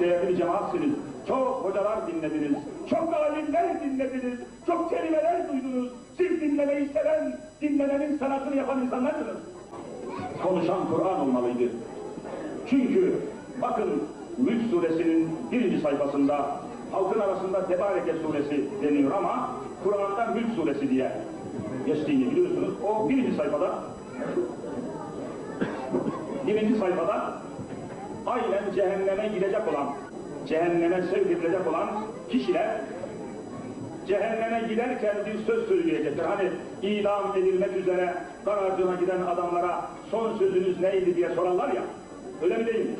Değerli cemaatsiniz. Çok hocalar dinlediniz. Çok alimler dinlediniz. Çok kelimeler duydunuz. Siz dinlemeyi seven, dinlemenin sanatını yapan insanlarsınız. Konuşan Kur'an olmalıydı. Çünkü bakın Mülk suresinin birinci sayfasında halkın arasında Tebareke suresi deniyor ama Kur'an'da Mülk suresi diye geçtiğini biliyorsunuz. O birinci sayfada birinci sayfada aynen cehenneme gidecek olan, cehenneme sevk olan kişiler cehenneme giderken bir söz söyleyecekler. Hani idam edilmek üzere kararcına giden adamlara son sözünüz neydi diye sorarlar ya. Öyle mi değil mi?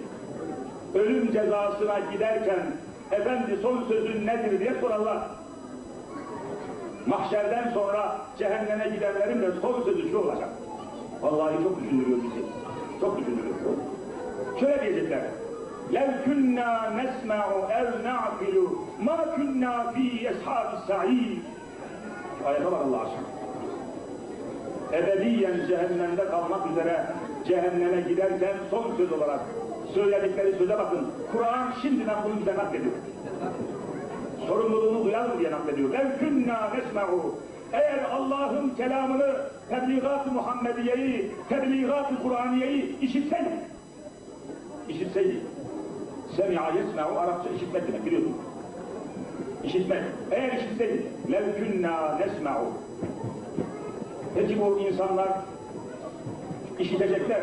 Ölüm cezasına giderken efendi son sözün nedir diye sorarlar. Mahşerden sonra cehenneme gidenlerin de son sözü şu olacak. Vallahi çok düşündürüyor bizi. Çok düşündürüyor Şöyle diyecekler. لَوْ كُنَّا نَسْمَعُ اَوْ نَعْقِلُ مَا كُنَّا ف۪ي اَصْحَابِ السَّعِيدِ Ayete bak Allah aşkına. Ebediyen cehennemde kalmak üzere cehenneme giderken son söz olarak söyledikleri söze bakın. Kur'an şimdiden bunu bize naklediyor. Sorumluluğunu duyalım diye naklediyor. لَوْ كُنَّا نَسْمَعُ Eğer Allah'ın kelamını, tebliğat-ı Muhammediye'yi, tebliğat-ı Kur'aniye'yi işitseydik, işitseydik, Semi'a yesme'u Arapça işitmek demek biliyorsun. İşitmek. Eğer işitseydik, lev künnâ nesme'u. Peki bu insanlar işitecekler.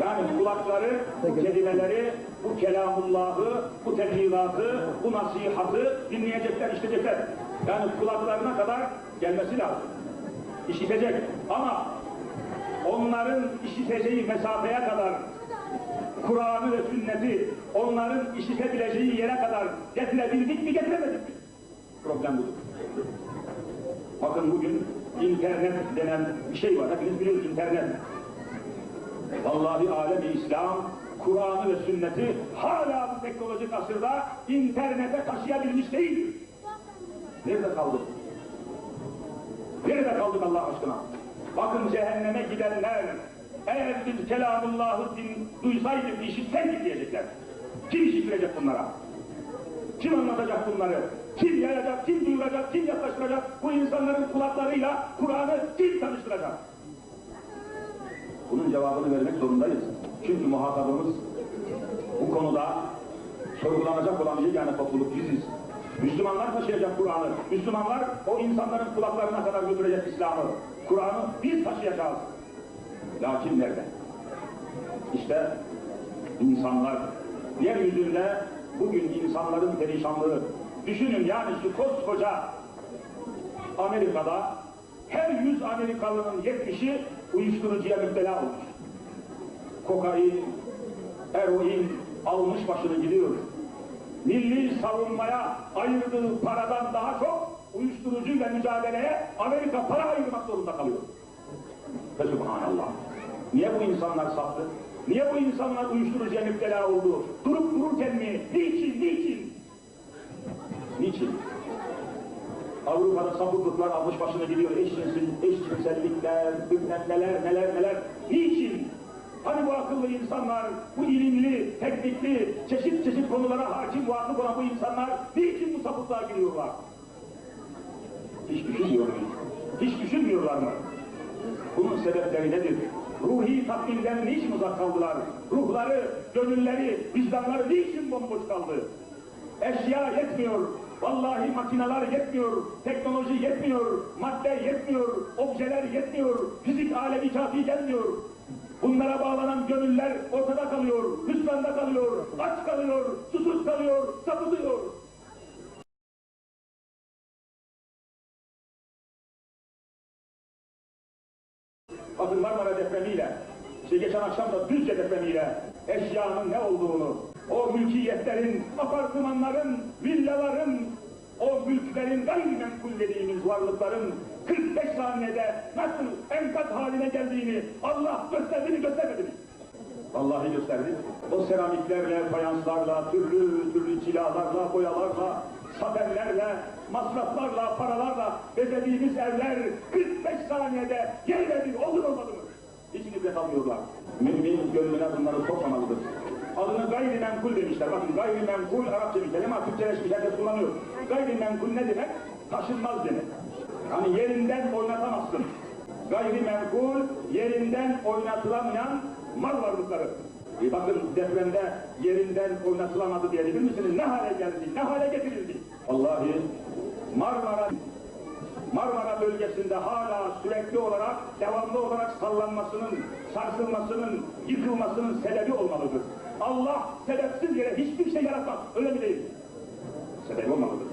Yani kulakları, bu kelimeleri, bu kelamullahı, bu tebliğatı, bu nasihatı dinleyecekler, işitecekler. Yani kulaklarına kadar gelmesi lazım. İşitecek. Ama onların işiteceği mesafeye kadar Kur'an'ı ve sünneti onların işitebileceği yere kadar getirebildik mi getiremedik mi? Problem budur. Bakın bugün internet denen bir şey var. Hepiniz biliyorsunuz internet. Vallahi alem-i İslam Kur'an'ı ve sünneti hala bu teknolojik asırda internete taşıyabilmiş değil. Nerede kaldık? Nerede kaldık Allah aşkına? Bakın cehenneme gidenler eğer biz kelamullahı din, duysaydık, işitseydik diyecekler. Kim işitirecek bunlara? Kim anlatacak bunları? Kim yayacak, kim duyuracak, kim yaklaştıracak? Bu insanların kulaklarıyla Kur'an'ı kim tanıştıracak? Bunun cevabını vermek zorundayız. Çünkü muhatabımız bu konuda sorgulanacak olan yegane topluluk biziz. Müslümanlar taşıyacak Kur'an'ı. Müslümanlar o insanların kulaklarına kadar götürecek İslam'ı. Kur'an'ı biz taşıyacağız. Lakin nerede? İşte insanlar, yeryüzünde bugün insanların perişanlığı. Düşünün yani şu koskoca Amerika'da her yüz Amerikalının yetmişi uyuşturucuya müptela olmuş. Kokain, eroin almış başını gidiyor. Milli savunmaya ayırdığı paradan daha çok uyuşturucuyla mücadeleye Amerika para ayırmak zorunda kalıyor. Niye bu insanlar saptı? Niye bu insanlar uyuşturucuya müptela oldu? Durup dururken mi? Niçin? Niçin? Niçin? Avrupa'da sapıklıklar almış başına gidiyor. Eşcinsel, eşcinsellikler, bilmem neler, neler, neler. Niçin? Hani bu akıllı insanlar, bu ilimli, teknikli, çeşit çeşit konulara hakim, vakıf olan bu insanlar niçin bu sapıklığa giriyorlar? Hiç düşünmüyor muyuz? Hiç düşünmüyorlar mı? Bunun sebepleri nedir? Ruhi tatminden niçin uzak kaldılar? Ruhları, gönülleri, vicdanları niçin bomboş kaldı? Eşya yetmiyor, vallahi makineler yetmiyor, teknoloji yetmiyor, madde yetmiyor, objeler yetmiyor, fizik alemi kafi gelmiyor. Bunlara bağlanan gönüller ortada kalıyor, hüsranda kalıyor, aç kalıyor, susuz kalıyor, sapıtıyor. Bakın Marmara depremiyle, işte geçen akşam da Düzce depremiyle eşyanın ne olduğunu, o mülkiyetlerin, apartmanların, villaların, o mülklerin gayrimenkul dediğimiz varlıkların 45 saniyede nasıl enkaz haline geldiğini Allah gösterdi mi göstermedi mi? Vallahi gösterdi. O seramiklerle, fayanslarla, türlü türlü cilalarla, boyalarla, satenlerle, masraflarla, paralarla bezediğimiz evler 45 saniyede yerle bir olur olmadı mı? Hiç ibret almıyorlar. Mümin gönlüne bunları sokmamalıdır. adını gayrimenkul demişler. Bakın gayrimenkul Arapça bir kelime ama Türkçeleşmiş herkes kullanıyor. Gayrimenkul ne demek? Taşınmaz demek. Yani yerinden oynatamazsın. Gayrimenkul yerinden oynatılamayan mal varlıkları. E bakın depremde yerinden oynatılamadı diyebilir misiniz? Ne hale geldi, ne hale getirildi? Vallahi Marmara Marmara bölgesinde hala sürekli olarak, devamlı olarak sallanmasının, sarsılmasının, yıkılmasının sebebi olmalıdır. Allah sebepsiz yere hiçbir şey yaratmaz. Öyle mi değil? Sebebi olmalıdır.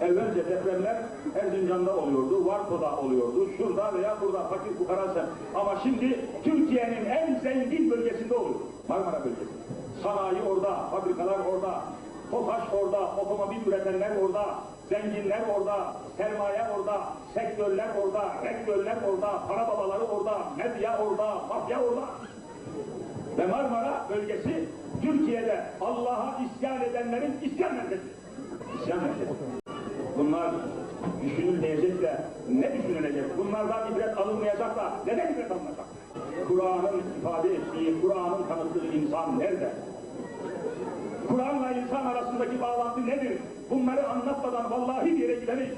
Evvelce depremler Erzincan'da oluyordu, Varto'da oluyordu, şurada veya burada fakir fukarası. Ama şimdi Türkiye'nin en zengin bölgesinde oluyor. Marmara bölgesi. Sanayi orada, fabrikalar orada, TOFAŞ orada, otomobil üretenler orada, zenginler orada, sermaye orada, sektörler orada, rektörler orada, para babaları orada, medya orada, mafya orada. Ve Marmara bölgesi Türkiye'de Allah'a isyan edenlerin isyan merkezi. İsyan merkezi. Bunlar düşünülmeyecek de ne düşünülecek? Bunlardan ibret alınmayacak da neden ibret alınacak? Kur'an'ın ifade ettiği, Kur'an'ın tanıttığı insan nerede? Kur'an'la insan arasındaki bağlantı nedir? Bunları anlatmadan vallahi bir yere gidemeyiz.